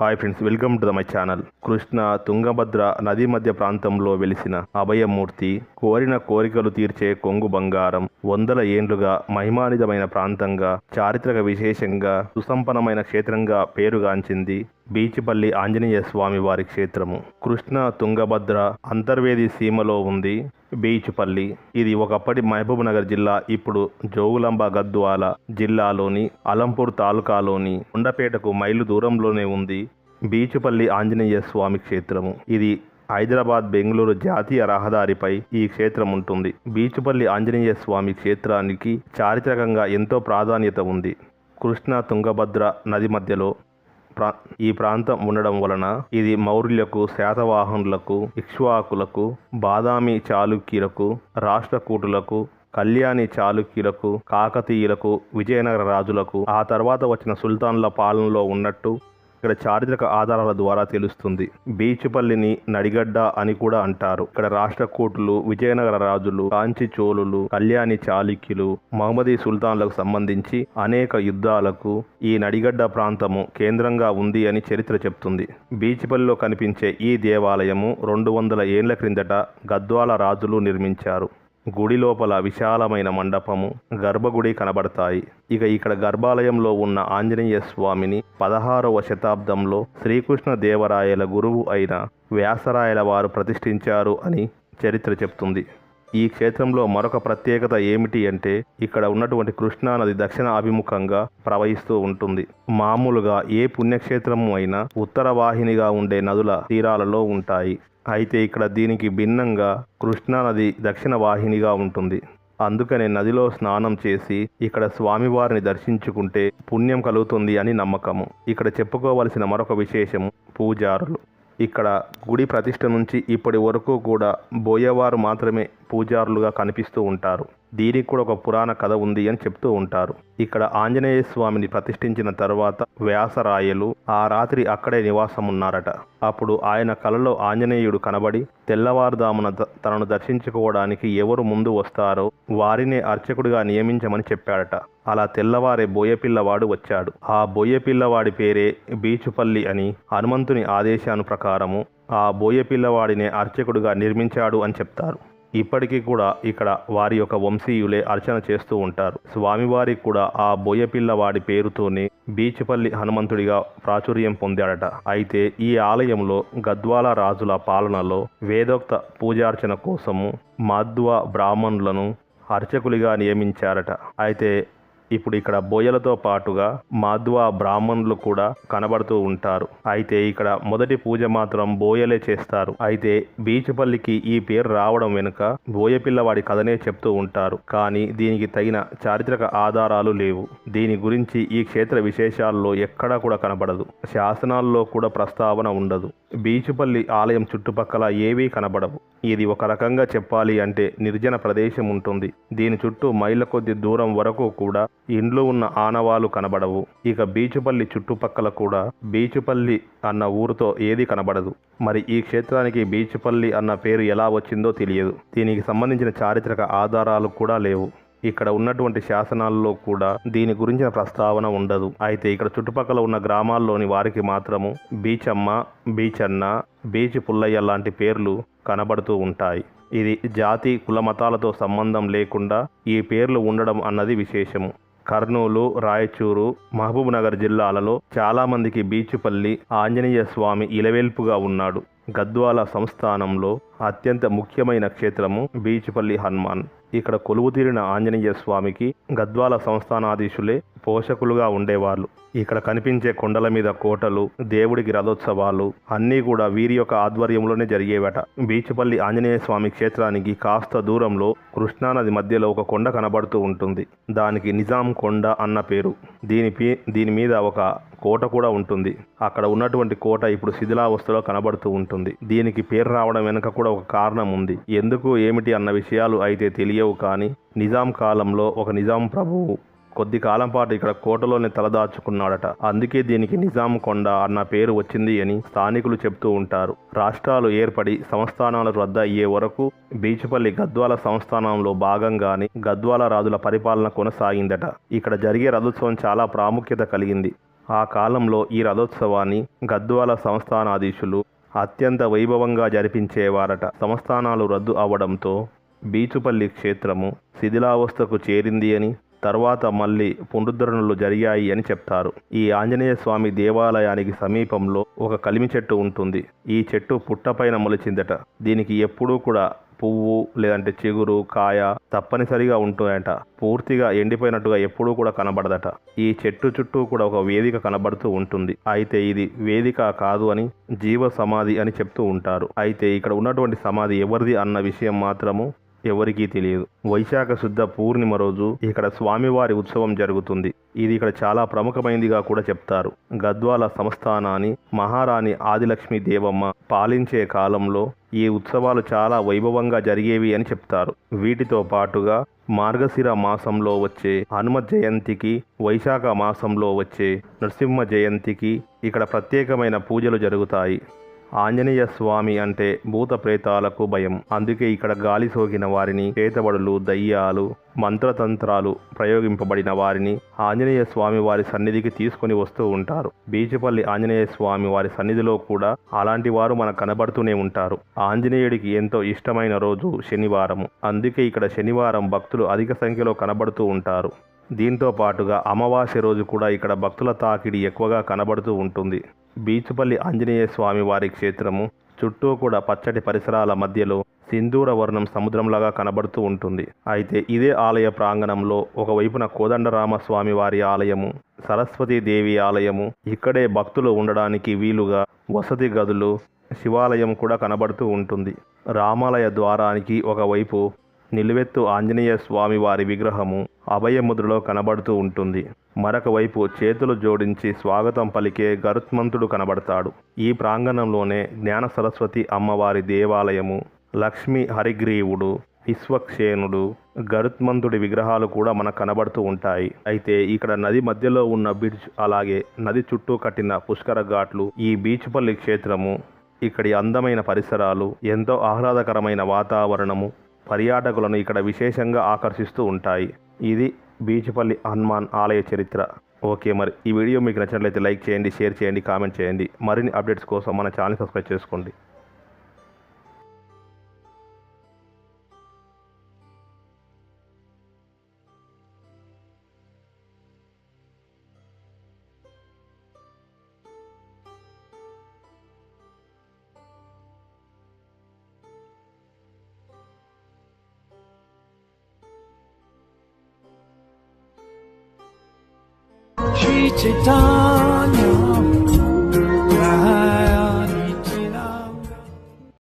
Hi friends welcome to the my channel Krishna Tungabhadra నది మధ్య ప్రాంతంలో వెలిసిన అభయమూర్తి కోరిన కోరికలు తీర్చే కొంగు బంగారం వందల ఏండ్లుగా మహిమానితమైన ప్రాంతంగా చారిత్రక విశేషంగా సుసంపన్నమైన క్షేత్రంగా పేరుగాంచింది బీచిపల్లి ఆంజనేయ స్వామి వారి క్షేత్రము. కృష్ణ తుంగభద్ర అంతర్వేది సీమలో ఉంది. బీచ్పల్లి. ఇది ఒకప్పటి మహబూబ్ నగర్ జిల్లా ఇప్పుడు జోగులాంబ గద్వాల జిల్లాలోని అలంపూర్ తాలూకాలోని కొండపేటకు మైలు దూరంలోనే ఉంది బీచుపల్లి ఆంజనేయ స్వామి క్షేత్రము. ఇది హైదరాబాద్ బెంగళూరు జాతీయ రహదారిపై ఈ క్షేత్రం ఉంటుంది. బీచుపల్లి ఆంజనేయ స్వామి క్షేత్రానికి చారిత్రకంగా ఎంతో ప్రాధాన్యత ఉంది. కృష్ణ తుంగభద్ర నది మధ్యలో ప్రా ఈ ప్రాంతం ఉండడం వలన ఇది మౌర్యులకు శాతవాహనులకు ఇక్ష్వాకులకు బాదామి చాళుక్యులకు రాష్ట్రకూటులకు కళ్యాణి చాళుక్యులకు కాకతీయులకు విజయనగర రాజులకు ఆ తర్వాత వచ్చిన సుల్తాన్ల పాలనలో ఉన్నట్టు ఇక్కడ చారిత్రక ఆధారాల ద్వారా తెలుస్తుంది. బీచుపల్లిని నడిగడ్డ అని కూడా అంటారు. ఇక్కడ రాష్ట్రకూటులు విజయనగర రాజులు కాంచి చోళులు కళ్యాణి చాళుక్యులు మహమ్మదీ సుల్తాన్లకు సంబంధించి అనేక యుద్ధాలకు ఈ నడిగడ్డ ప్రాంతము కేంద్రంగా ఉంది అని చరిత్ర చెప్తుంది. బీచుపల్లిలో కనిపించే ఈ దేవాలయము రెండు వందల ఏళ్ళ క్రిందట గద్వాల రాజులు నిర్మించారు. గుడి లోపల విశాలమైన మండపము గర్భగుడి కనబడతాయి. ఇక ఇక్కడ గర్భాలయంలో ఉన్న ఆంజనేయ స్వామిని పదహారవ శతాబ్దంలో శ్రీకృష్ణ దేవరాయల గురువు అయిన వ్యాసరాయల వారు ప్రతిష్ఠించారు అని చరిత్ర చెప్తుంది. ఈ క్షేత్రంలో మరొక ప్రత్యేకత ఏమిటి అంటే ఇక్కడ ఉన్నటువంటి కృష్ణా నది దక్షిణ అభిముఖంగా ప్రవహిస్తూ ఉంటుంది. మామూలుగా ఏ పుణ్యక్షేత్రము అయినా ఉత్తర వాహినిగా ఉండే నదుల తీరాలలో ఉంటాయి. అయితే ఇక్కడ దీనికి భిన్నంగా కృష్ణా నది దక్షిణ వాహినిగా ఉంటుంది. అందుకనే నదిలో స్నానం చేసి ఇక్కడ స్వామివారిని దర్శించుకుంటే పుణ్యం కలుగుతుంది అని నమ్మకము. ఇక్కడ చెప్పుకోవలసిన మరొక విశేషము పూజారులు. ఇక్కడ గుడి ప్రతిష్ట నుంచి ఇప్పటి వరకు కూడా బోయవారు మాత్రమే పూజారులుగా కనిపిస్తూ ఉంటారు. దీనికి కూడా ఒక పురాణ కథ ఉంది అని చెప్తూ ఉంటారు. ఇక్కడ ఆంజనేయ స్వామిని ప్రతిష్ఠించిన తర్వాత వ్యాసరాయలు ఆ రాత్రి అక్కడే నివాసం ఉన్నారట అప్పుడు ఆయన కలలో ఆంజనేయుడు కనబడి తెల్లవారుదామున ద- తనను దర్శించుకోవడానికి ఎవరు ముందు వస్తారో వారినే అర్చకుడిగా నియమించమని చెప్పాడట. అలా తెల్లవారే బోయపిల్లవాడు వచ్చాడు. ఆ బోయపిల్లవాడి పేరే బీచుపల్లి అని హనుమంతుని ఆదేశాను ప్రకారము ఆ బోయపిల్లవాడినే అర్చకుడిగా నిర్మించాడు అని చెప్తారు. ఇప్పటికీ కూడా ఇక్కడ వారి యొక్క వంశీయులే అర్చన చేస్తూ ఉంటారు. స్వామివారి కూడా ఆ బోయపిల్లవాడి పేరుతోనే బీచుపల్లి హనుమంతుడిగా ప్రాచుర్యం పొందాడట. అయితే ఈ ఆలయంలో గద్వాల రాజుల పాలనలో వేదోక్త పూజార్చన కోసము మాధ్వ బ్రాహ్మణులను అర్చకులుగా నియమించారట. అయితే ఇప్పుడు ఇక్కడ బోయలతో పాటుగా మాధ్వా బ్రాహ్మణులు కూడా కనబడుతూ ఉంటారు. అయితే ఇక్కడ మొదటి పూజ మాత్రం బోయలే చేస్తారు. అయితే బీచుపల్లికి ఈ పేరు రావడం వెనుక బోయ పిల్లవాడి కథనే చెప్తూ ఉంటారు. కానీ దీనికి తగిన చారిత్రక ఆధారాలు లేవు. దీని గురించి ఈ క్షేత్ర విశేషాల్లో ఎక్కడా కూడా కనబడదు. శాసనాల్లో కూడా ప్రస్తావన ఉండదు. బీచుపల్లి ఆలయం చుట్టుపక్కల ఏవీ కనబడవు. ఇది ఒక రకంగా చెప్పాలి అంటే నిర్జన ప్రదేశం ఉంటుంది. దీని చుట్టూ మైళ్ళ కొద్ది దూరం వరకు కూడా ఇండ్లు ఉన్న ఆనవాలు కనబడవు. ఇక బీచుపల్లి చుట్టుపక్కల కూడా బీచుపల్లి అన్న ఊరుతో ఏది కనబడదు. మరి ఈ క్షేత్రానికి బీచుపల్లి అన్న పేరు ఎలా వచ్చిందో తెలియదు. దీనికి సంబంధించిన చారిత్రక ఆధారాలు కూడా లేవు. ఇక్కడ ఉన్నటువంటి శాసనాల్లో కూడా దీని గురించిన ప్రస్తావన ఉండదు. అయితే ఇక్కడ చుట్టుపక్కల ఉన్న గ్రామాల్లోని వారికి మాత్రము బీచమ్మ బీచన్న బీచ్ పుల్లయ్య లాంటి పేర్లు కనబడుతూ ఉంటాయి. ఇది జాతి కుల మతాలతో సంబంధం లేకుండా ఈ పేర్లు ఉండడం అన్నది విశేషము. కర్నూలు రాయచూరు మహబూబ్ నగర్ జిల్లాలలో చాలామందికి బీచుపల్లి ఆంజనేయ స్వామి ఇలవేల్పుగా ఉన్నాడు. గద్వాల సంస్థానంలో అత్యంత ముఖ్యమైన క్షేత్రము బీచుపల్లి హనుమాన్. ఇక్కడ కొలువు తీరిన ఆంజనేయ స్వామికి గద్వాల సంస్థానాధీశులే పోషకులుగా ఉండేవాళ్ళు. ఇక్కడ కనిపించే కొండల మీద కోటలు దేవుడికి రథోత్సవాలు అన్నీ కూడా వీరి యొక్క ఆధ్వర్యంలోనే జరిగేవట. బీచుపల్లి ఆంజనేయ స్వామి క్షేత్రానికి కాస్త దూరంలో కృష్ణానది మధ్యలో ఒక కొండ కనబడుతూ ఉంటుంది. దానికి నిజాం కొండ అన్న పేరు. దీని దీని మీద ఒక కోట కూడా ఉంటుంది. అక్కడ ఉన్నటువంటి కోట ఇప్పుడు శిథిలావస్థలో కనబడుతూ ఉంటుంది. దీనికి పేరు రావడం వెనుక కూడా ఒక కారణం ఉంది. ఎందుకు ఏమిటి అన్న విషయాలు అయితే తెలియవు కానీ నిజాం కాలంలో ఒక నిజాం ప్రభువు కొద్ది కాలం పాటు ఇక్కడ కోటలోనే తలదాచుకున్నాడట అందుకే దీనికి నిజాం కొండ అన్న పేరు వచ్చింది అని స్థానికులు చెప్తూ ఉంటారు. రాష్ట్రాలు ఏర్పడి సంస్థానాలు రద్దు అయ్యే వరకు బీచుపల్లి గద్వాల సంస్థానంలో భాగంగానే గద్వాల రాజుల పరిపాలన కొనసాగిందట. ఇక్కడ జరిగే రథోత్సవం చాలా ప్రాముఖ్యత కలిగింది. ఆ కాలంలో ఈ రథోత్సవాన్ని గద్వాల సంస్థానాధీశులు అత్యంత వైభవంగా జరిపించేవారట. సంస్థానాలు రద్దు అవడంతో బీచుపల్లి క్షేత్రము శిథిలావస్థకు చేరింది అని తర్వాత మళ్ళీ పునరుద్ధరణలు జరిగాయి అని చెప్తారు. ఈ ఆంజనేయ స్వామి దేవాలయానికి సమీపంలో ఒక కలిమి చెట్టు ఉంటుంది. ఈ చెట్టు పుట్టపైన మొలిచిందట. దీనికి ఎప్పుడూ కూడా పువ్వు లేదంటే చిగురు కాయ తప్పనిసరిగా ఉంటుందట పూర్తిగా ఎండిపోయినట్టుగా ఎప్పుడూ కూడా కనబడదట. ఈ చెట్టు చుట్టూ కూడా ఒక వేదిక కనబడుతూ ఉంటుంది. అయితే ఇది వేదిక కాదు అని జీవ సమాధి అని చెప్తూ ఉంటారు. అయితే ఇక్కడ ఉన్నటువంటి సమాధి ఎవరిది అన్న విషయం మాత్రము ఎవరికీ తెలియదు. వైశాఖ శుద్ధ పూర్ణిమ రోజు ఇక్కడ స్వామివారి ఉత్సవం జరుగుతుంది. ఇది ఇక్కడ చాలా ప్రముఖమైనదిగా కూడా చెప్తారు. గద్వాల సంస్థానాన్ని మహారాణి ఆదిలక్ష్మి దేవమ్మ పాలించే కాలంలో ఈ ఉత్సవాలు చాలా వైభవంగా జరిగేవి అని చెప్తారు. వీటితో పాటుగా మార్గశిర మాసంలో వచ్చే హనుమ జయంతికి వైశాఖ మాసంలో వచ్చే నరసింహ జయంతికి ఇక్కడ ప్రత్యేకమైన పూజలు జరుగుతాయి. ఆంజనేయ స్వామి అంటే భూత ప్రేతాలకు భయం. అందుకే ఇక్కడ గాలి సోకిన వారిని చేతబడులు దయ్యాలు మంత్రతంత్రాలు ప్రయోగింపబడిన వారిని ఆంజనేయ స్వామి వారి సన్నిధికి తీసుకొని వస్తూ ఉంటారు. బీచుపల్లి ఆంజనేయ స్వామి వారి సన్నిధిలో కూడా అలాంటి వారు మనకు కనబడుతూనే ఉంటారు. ఆంజనేయుడికి ఎంతో ఇష్టమైన రోజు శనివారం అందుకే ఇక్కడ శనివారం భక్తులు అధిక సంఖ్యలో కనబడుతూ ఉంటారు. దీంతో పాటుగా అమావాస్య రోజు కూడా ఇక్కడ భక్తుల తాకిడి ఎక్కువగా కనబడుతూ ఉంటుంది. బీచుపల్లి ఆంజనేయ స్వామి వారి క్షేత్రము చుట్టూ కూడా పచ్చటి పరిసరాల మధ్యలో సింధూర వర్ణం సముద్రంలాగా కనబడుతూ ఉంటుంది. అయితే ఇదే ఆలయ ప్రాంగణంలో ఒకవైపున కోదండరామ స్వామి వారి ఆలయము సరస్వతీదేవి ఆలయము ఇక్కడే భక్తులు ఉండడానికి వీలుగా వసతి గదులు శివాలయం కూడా కనబడుతూ ఉంటుంది. రామాలయ ద్వారానికి ఒకవైపు నిలువెత్తు ఆంజనేయ స్వామి వారి విగ్రహము అభయముద్రలో కనబడుతూ ఉంటుంది. మరొక వైపు చేతులు జోడించి స్వాగతం పలికే గరుత్మంతుడు కనబడతాడు. ఈ ప్రాంగణంలోనే జ్ఞాన సరస్వతి అమ్మవారి దేవాలయము లక్ష్మీ హరిగ్రీవుడు విశ్వక్షేణుడు గరుత్మంతుడి విగ్రహాలు కూడా మనకు కనబడుతూ ఉంటాయి. అయితే ఇక్కడ నది మధ్యలో ఉన్న బీచ్ అలాగే నది చుట్టూ కట్టిన పుష్కర ఘాట్లు ఈ బీచ్పల్లి క్షేత్రము ఇక్కడి అందమైన పరిసరాలు ఎంతో ఆహ్లాదకరమైన వాతావరణము పర్యాటకులను ఇక్కడ విశేషంగా ఆకర్షిస్తూ ఉంటాయి. ఇది బీచ్పల్లి హనుమాన్ ఆలయ చరిత్ర. ఓకే మరి ఈ వీడియో మీకు నచ్చినట్లయితే లైక్ చేయండి షేర్ చేయండి కామెంట్ చేయండి. మరిన్ని అప్డేట్స్ కోసం మన ఛానల్ సబ్స్క్రైబ్ చేసుకోండి. reach a time